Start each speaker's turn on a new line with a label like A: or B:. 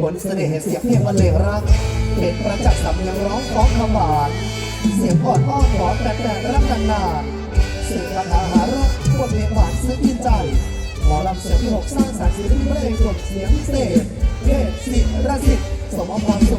A: ผลเสน่ห์เสียงเพลงบรรเลงรักเป็นประจักษ์สำเนียงร้องของขบาดเสียงอ่อนอ้อนขอแต่แต่รักกันนานสื่อคาถาหารักบทเพลงหวานซึ้งกินใจหมอลำเสียงที่หกสร้างสรรค์ศิลปินเพลงกลบเสียงพิเศษเทพศิรสิทธิ์สมพรสุข